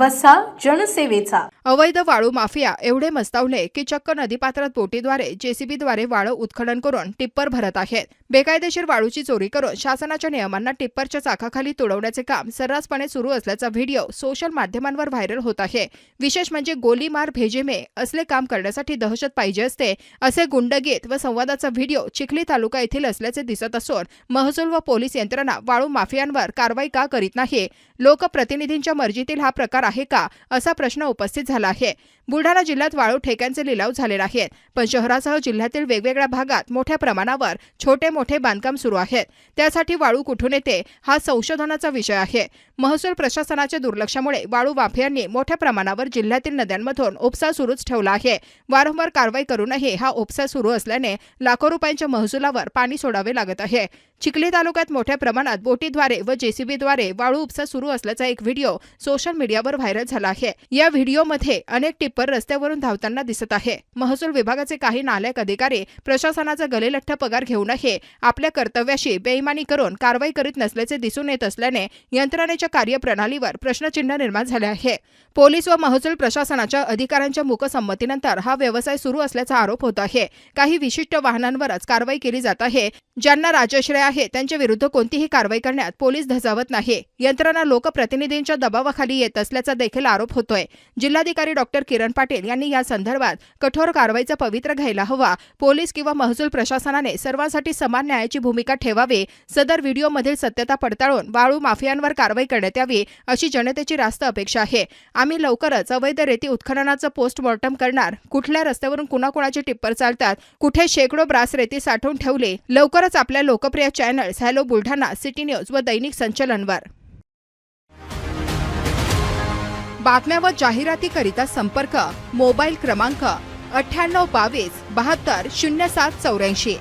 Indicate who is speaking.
Speaker 1: वसा जनसेवेचा.
Speaker 2: अवैध वाळू माफिया एवढे मस्तावले की चक्क नदीपात्रात बोटीद्वारे जेसीबीद्वारे वाळू उत्खनन करून टिप्पर भरत आहेत. बेकायदेशीर वाळूची चोरी करून शासनाच्या नियमांना टिप्परच्या चाकाखाली तुडवण्याचे काम सर्रासपणे सुरू असल्याचा व्हिडिओ सोशल माध्यमांवर व्हायरल होत आहे. विशेष म्हणजे गोलीमार भेजेमे असले काम करण्यासाठी दहशत पाहिजे असते असे गुंडगीत व संवादाचा व्हिडिओ चिखली तालुका येथील असल्याचे दिसत असून महसूल व पोलीस यंत्रणा वाळू माफियांवर कारवाई का करीत नाही? लोकप्रतिनिधींच्या मर्जीतील हा प्रकार आहे का? असा प्रश्न उपस्थित झाला आहे. बुलढाणा जिल्ह्यात वाळू ठेक्यांचे लिलाव झालेले आहेत. पण शहरासह जिल्ह्यातील वेगवेगळ्या भागात मोठ्या प्रमाणावर छोटे मोठे मोठे बांधकाम सुरू आहेत. त्यासाठी वाळू कुठून येते हा संशोधनाचा विषय आहे. महसूल प्रशासनाच्या दुर्लक्षामुळे वाळू माफियांनी मोठ्या प्रमाणावर जिल्ह्यातील नद्यांमधून उपसा सुरूच ठेवला आहे. वारंवार कारवाई करूनही हा उपसा सुरू असल्याने लाखो रुपयांच्या महसुलावर पाणी सोडावे लागत आहे. चिखली तालुक्यात मोठ्या प्रमाणात बोटीद्वारे व जेसीबीद्वारे वाळू उपसा सुरू असल्याचा एक व्हिडिओ सोशल मीडियावर व्हायरल झाला आहे. या व्हिडिओमध्ये अनेक टिप्पर रस्त्यावरून धावताना दिसत आहे. महसूल विभागाचे काही नालायक अधिकारी प्रशासनाचा गलेलठ्ठ पगार घेऊनही आपल्या कर्तव्याशी बेईमानी करून कारवाई करीत नसल्याचे दिसून येत असल्याने यंत्रणेच्या कार्यप्रणालीवर प्रश्नचिन्ह निर्माण झाले आहे. पोलीस व महसूल प्रशासनाच्या अधिकाऱ्यांच्या मुकसंमतीनंतर हा व्यवसाय सुरू असल्याचा आरोप होत आहे. काही विशिष्ट वाहनांवरच कारवाई केली जात आहे. ज्यांना राजश्रय आहे त्यांच्या विरुद्ध कोणतीही कारवाई करण्यात पोलीस धजावत नाही. यंत्रणा लोकप्रतिनिधींच्या दबावाखाली येत असल्याचा देखील आरोप होतोय. जिल्हाधिकारी डॉक्टर किरण पाटील यांनी या संदर्भात कठोर कारवाईचा पवित्र घ्यायला हवा. पोलीस किंवा महसूल प्रशासनाने सर्वांसाठी समान न्यायाची भूमिका ठेवावी सदर व्हिडिओमधील सत्यता पडताळून वाळू माफियांवर कारवाई करण्यात यावी अशी जनतेची रास्त अपेक्षा आहे. आम्ही लवकरच अवैध रेती उत्खननाचं पोस्टमॉर्टम करणार. कुठल्या रस्त्यावरून कुणाकुणाचे टिप्पर चालतात कुठे शेकडो ब्रास रेती साठवून ठेवले लवकरच आपल्या लोकप्रिय channels hello Buldhana city news व दैनिक संचलनवर. बातम्या व जाहिरातीकरिता संपर्क मोबाईल क्रमांक अठ्ठ्याण्णव बावीस बहात्तर शून्य सात चौऱ्याऐंशी.